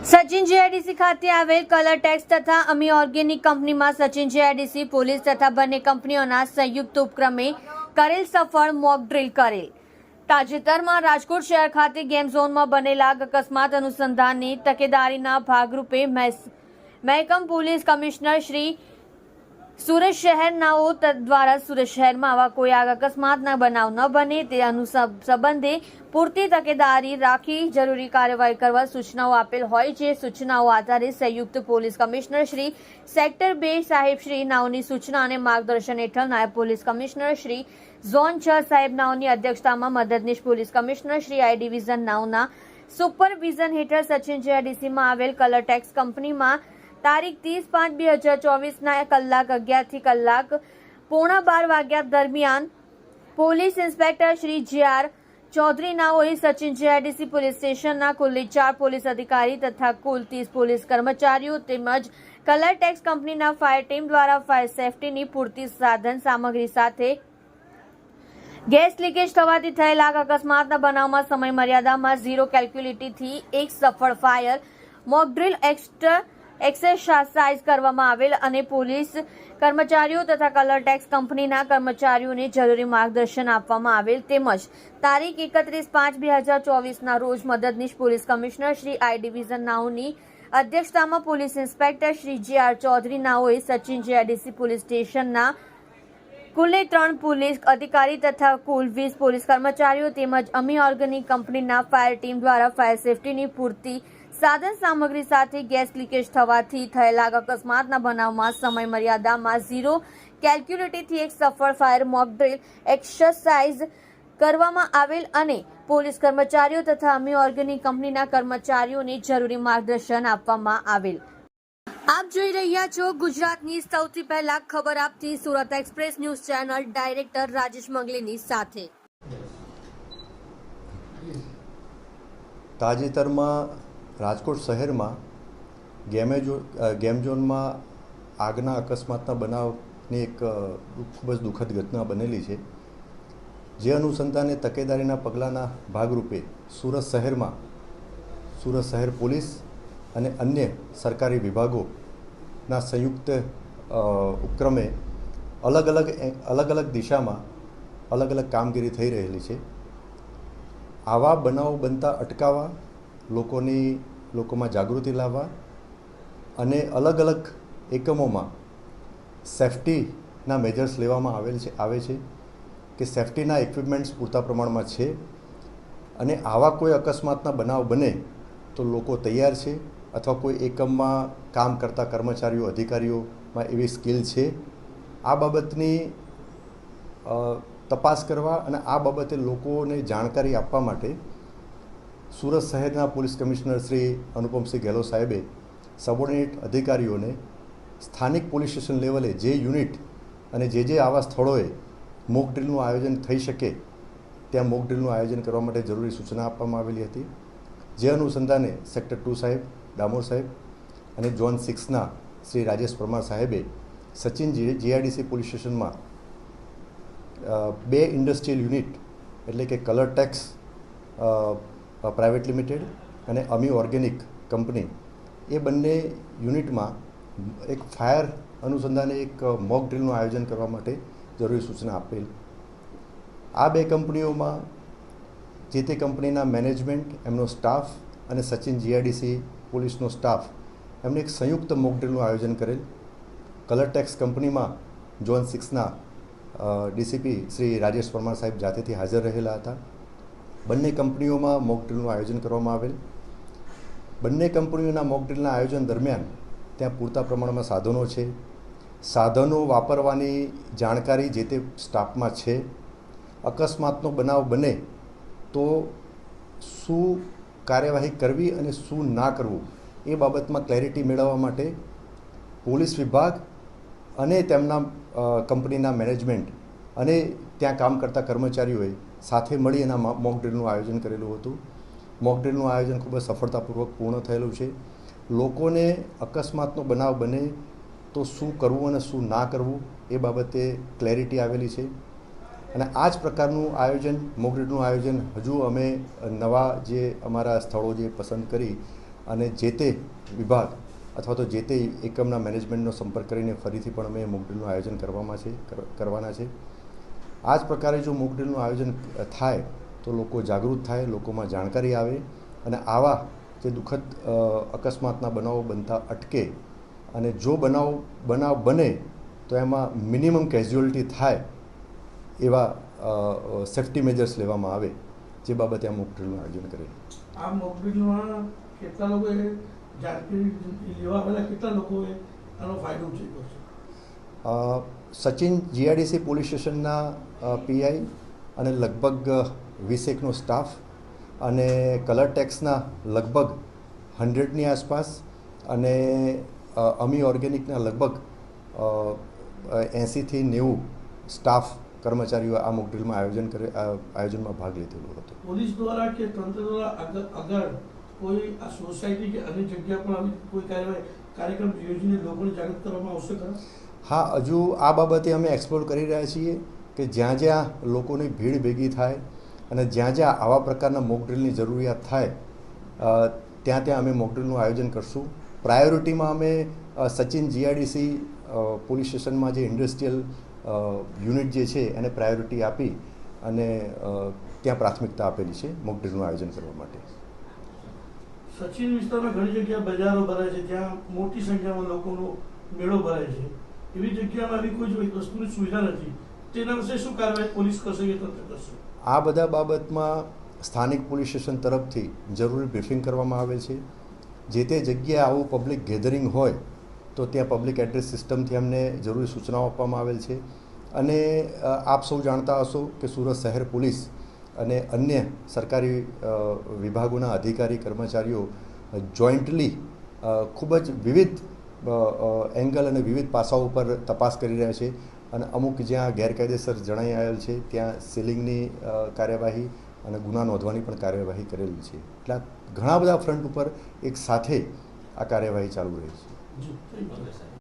Sachin GIDC ખાતે આવેલ colour tax તથા અમી ઓર્ગેનિક કંપનીમાં સચિન જીઆઈડીસી, પોલીસ તથા બંને કંપનીઓના સંયુક્ત ઉપક્રમે કરેલ સફળ મોક ડ્રીલ કરેલ. તાજેતરમાં રાજકોટ શહેર ખાતે ગેમ ઝોનમાં બનેલા અકસ્માત અનુસંધાનની તકેદારીના ભાગરૂપે મહેકમ પોલીસ કમિશનર શ્રી સુરત શહેરનાઓ દ્વારા સુરત શહેરમાં આવા કોઈ આગ અકસ્માતના બનાવ ન બને તે સંબંધે પૂરતી તકેદારી રાખી જરૂરી કાર્યવાહી કરવા સૂચનાઓ આપેલ હોય છે. સૂચનાઓ આધારે સંયુક્ત પોલીસ કમિશનર શ્રી સેક્ટર બે સાહેબ શ્રી નાઓની સૂચના અને માર્ગદર્શન હેઠળ નાયબ પોલીસ કમિશનર શ્રી ઝોન છ સાહેબ નાઓની અધ્યક્ષતામાં મદદનીશ police commissioner Shri I division નાઓના supervision હેઠળ સચિન જીઆરડીસીમાં આવેલ કલર ટેક્સ કંપનીમાં તારીખ ત્રીસ પાંચ બે હજાર ચોવીસના કલાક અગિયારથી કલાક પોણા બાર વાગ્યા દરમિયાન police inspector Shri J R Chaudhari નાઓએ Sachin GIDC police સ્ટેશનના કુલ ચાર પોલીસ અધિકારી તથા કુલ ત્રીસ પોલીસ કર્મચારીઓ તેમજ કલર ટેક્સ કંપનીના ફાયર ટીમ દ્વારા ફાયર સેફટીની પૂરતી સાધન સામગ્રી સાથે ગેસ લીકેજ થવાથી થયેલા અકસ્માતના બનાવમાં સમય મર્યાદામાં ઝીરો કેલ્ક્યુલિટીથી એક સફળ ફાયર મોકડ્રીલ એક્સ્ટ્રા એક્સરસાઇઝ કરવામાં આવેલ અને પોલીસ કર્મચારીઓ તથા કલર ટેક્સ કંપનીના કર્મચારીઓને જરૂરી માર્ગદર્શન આપવામાં આવેલ તેમજ તારીખ એકત્રીસ પાંચ બે હજાર ચોવીસના રોજ મદદનીશ police commissioner Shri I division નાઓની અધ્યક્ષતામાં police inspector Shri J R Chaudhari નાઓએ Sachin GIDC police સ્ટેશનના કુલે ત્રણ પોલીસ અધિકારી તથા કુલ વીસ પોલીસ કર્મચારીઓ તેમજ અમી ઓર્ગેનિક કંપનીના ફાયર ટીમ દ્વારા ફાયર સેફટીની પૂરતી સાધન સામગ્રી સાથે ગેસ લીકેજ થવાથી થયેલા અકસ્માતના બનાવમાં સમય મર્યાદામાં ઝીરો, કેલ્ક્યુલેટરથી એક સફળ ફાયર મોક ડ્રિલ એક્સરસાઇઝ કરવામાં આવેલ અને પોલીસ કર્મચારીઓ તથા અમી ઓર્ગેનિક કંપનીના કર્મચારીઓને જરૂરી માર્ગદર્શન આપવામાં આવેલ. આપ જોઈ રહ્યા છો ગુજરાતની સૌથી પહેલા ખબર આપતી Surat express news channel director Rajesh મંગલીની સાથે. તાજેતરમાં રાજકોટ શહેરમાં ગેમેજો ગેમઝોનમાં ગેમ ઝોનમાં આગના અકસ્માતના બનાવની એક ખૂબ જ દુઃખદ ઘટના બનેલી છે. જે અનુસંધાને તકેદારીના પગલાંના ભાગરૂપે સુરત શહેરમાં, સુરત શહેર પોલીસ અને અન્ય સરકારી વિભાગોના સંયુક્ત ઉપક્રમે અલગ અલગ અલગ અલગ દિશામાં અલગ અલગ કામગીરી થઈ રહેલી છે. આવા બનાવો બનતા અટકાવવા લોકોની, લોકોમાં જાગૃતિ લાવવા અને અલગ અલગ એકમોમાં સેફટીના મેજર્સ લેવામાં આવેલ છે, આવે છે કે સેફટીના ઇક્વિપમેન્ટ્સ પૂરતા પ્રમાણમાં છે અને આવા કોઈ અકસ્માતના બનાવ બને તો લોકો તૈયાર છે અથવા કોઈ એકમમાં કામ કરતા કર્મચારીઓ, અધિકારીઓમાં એવી સ્કિલ છે. આ બાબતની તપાસ કરવા અને આ બાબતે લોકોને જાણકારી આપવા માટે સુરત શહેરના પોલીસ કમિશનર શ્રી અનુપમસિંહ ગેહલોત સાહેબે સબોર્ડિનેટ અધિકારીઓને સ્થાનિક પોલીસ સ્ટેશન લેવલે જે યુનિટ અને જે જે આવા સ્થળોએ મોક ડ્રીલનું આયોજન થઈ શકે ત્યાં મોક ડ્રીલનું આયોજન કરવા માટે જરૂરી સૂચના આપવામાં આવેલી હતી. જે અનુસંધાને સેક્ટર ટુ સાહેબ, ડામોર સાહેબ અને ઝોન સિક્સના શ્રી રાજેશ પરમાર સાહેબે સચિન જીઆઈડીસી પોલીસ સ્ટેશનમાં બે ઇન્ડસ્ટ્રીયલ યુનિટ એટલે કે કલર ટેક્સ પ્રાઇવેટ લિમિટેડ અને અમી ઓર્ગેનિક કંપની, એ બંને યુનિટમાં એક ફાયર અનુસંધાને એક મોક ડ્રીલનું આયોજન કરવા માટે જરૂરી સૂચના આપેલ. આ બે કંપનીઓમાં જે તે કંપનીના મેનેજમેન્ટ, એમનો સ્ટાફ અને સચિન જીઆઈડીસી પોલીસનો સ્ટાફ એમને એક સંયુક્ત મોક ડ્રીલનું આયોજન કરેલ. કલર ટેક્સ કંપનીમાં ઝોન સિક્સના ડીસીપી શ્રી રાજેશ પરમાર સાહેબ જાતેથી હાજર રહેલા હતા. બંને કંપનીઓમાં મોક ડ્રીલનું આયોજન કરવામાં આવેલ. બંને કંપનીઓના મોક ડ્રીલના આયોજન દરમિયાન ત્યાં પૂરતા પ્રમાણમાં સાધનો છે. સાધનો વાપરવાની જાણકારી જે તે સ્ટાફમાં છે. અકસ્માતનો બનાવ બને તો શું કાર્યવાહી કરવી અને શું ના કરવું એ બાબતમાં ક્લેરિટી મેળવવા માટે પોલીસ વિભાગ અને તેમના કંપનીના મેનેજમેન્ટ અને ત્યાં કામ કરતા કર્મચારીઓએ સાથે મળી એના મોક આયોજન કરેલું હતું. મોક આયોજન ખૂબ જ સફળતાપૂર્વક પૂર્ણ થયેલું છે. લોકોને અકસ્માતનો બનાવ બને તો શું કરવું અને શું ના કરવું એ બાબતે ક્લેરિટી આવેલી છે. અને આ જ પ્રકારનું આયોજન, મોક ડ્રીલનું આયોજન હજુ અમે નવા જે અમારા સ્થળો જે પસંદ કરી અને જે તે વિભાગ અથવા તો જે તે એકમના મેનેજમેન્ટનો સંપર્ક કરીને ફરીથી પણ અમે મોકડ્રીલનું આયોજન કરવામાં છે, કર- કરવાના છે. આ જ પ્રકારે જો મોકડ્રીલનું આયોજન થાય તો લોકો જાગૃત થાય લોકોમાં જાણકારી આવે અને આવા જે દુઃખદ અકસ્માતના બનાવો બનતા અટકે અને જો બનાવ બનાવ બને તો એમાં મિનિમમ કેઝ્યુઅલિટી થાય એવા સેફ્ટી મેજર્સ લેવામાં આવે જે બાબતે આ મોકડ્રીલનું આયોજન કરે. આ મોકડ્રીલમાં કેટલા લોકોએ જાણકારી લેવા કેટલા લોકોએ આનો ફાયદો ઉઠાવ્યો છે? સચિન જીઆઈડીસી પોલીસ સ્ટેશનના પીઆઈ અને લગભગ વીસેકનો સ્ટાફ અને કલર ટેક્સના લગભગ હંડ્રેડની આસપાસ અને અમી ઓર્ગેનિકના લગભગ એંસીથી નેવું સ્ટાફ કર્મચારીઓ આ મોકડ્રીલમાં આયોજન કરે આયોજનમાં ભાગ લીધેલો હતો. પોલીસ દ્વારા કે તંત્ર દ્વારા આગળ કોઈ આ સોસાયટી કે અન્ય જગ્યા પર આવી કોઈ કાર્યક્રમ યોજીને લોકોને જાગૃત કરવામાં આવશે ખરા? હા, હજુ આ બાબતે અમે એક્સપ્લોર કરી રહ્યા છીએ કે જ્યાં જ્યાં લોકોની ભીડ ભેગી થાય અને જ્યાં જ્યાં આવા પ્રકારના મોકડ્રીલની જરૂરિયાત થાય ત્યાં ત્યાં અમે મોકડ્રીલનું આયોજન કરશું. પ્રાયોરિટીમાં અમે સચિન જીઆઈડીસી પોલીસ સ્ટેશનમાં જે ઇન્ડસ્ટ્રીયલ યુનિટ જે છે એને પ્રાયોરિટી આપી અને ત્યાં પ્રાથમિકતા આપેલી છે મોકડ્રીલનું આયોજન કરવા માટે. સચિન વિસ્તારમાં ઘણી જગ્યાએ બજારો ભરાય છે, ત્યાં મોટી સંખ્યામાં લોકોનો મેળો ભરાય છે. એવી જગ્યામાં આવી કોઈ વસ્તુની સુવિધા નથી. તેના વિશે શું કાર્યવાહી પોલીસ કરશે કે તંત્ર કરશે? આ બધા બાબતમાં સ્થાનિક પોલીસ સ્ટેશન તરફથી જરૂરી બ્રીફિંગ કરવામાં આવે છે. જે તે જગ્યાએ આવું પબ્લિક ગેધરિંગ હોય, તો ત્યાં પબ્લિક એડ્રેસ સિસ્ટમથી અમને જરૂરી સૂચનાઓ આપવામાં આવેલ છે. અને આપ સૌ જાણતા હશો કે સુરત શહેર પોલીસ અને અન્ય સરકારી વિભાગોના અધિકારી કર્મચારીઓ જોઈન્ટલી ખૂબ જ વિવિધ એંગલ અને વિવિધ પાસાઓ ઉપર તપાસ કરી રહ્યા છે અને અમુક જ્યાં ગેરકાયદેસર જણાઈ આવેલ છે, ત્યાં સીલિંગની કાર્યવાહી અને ગુના નોંધવાની પણ કાર્યવાહી કરેલી છે. એટલે ઘણા બધા ફ્રન્ટ ઉપર એક સાથે આ કાર્યવાહી ચાલુ રહી છે.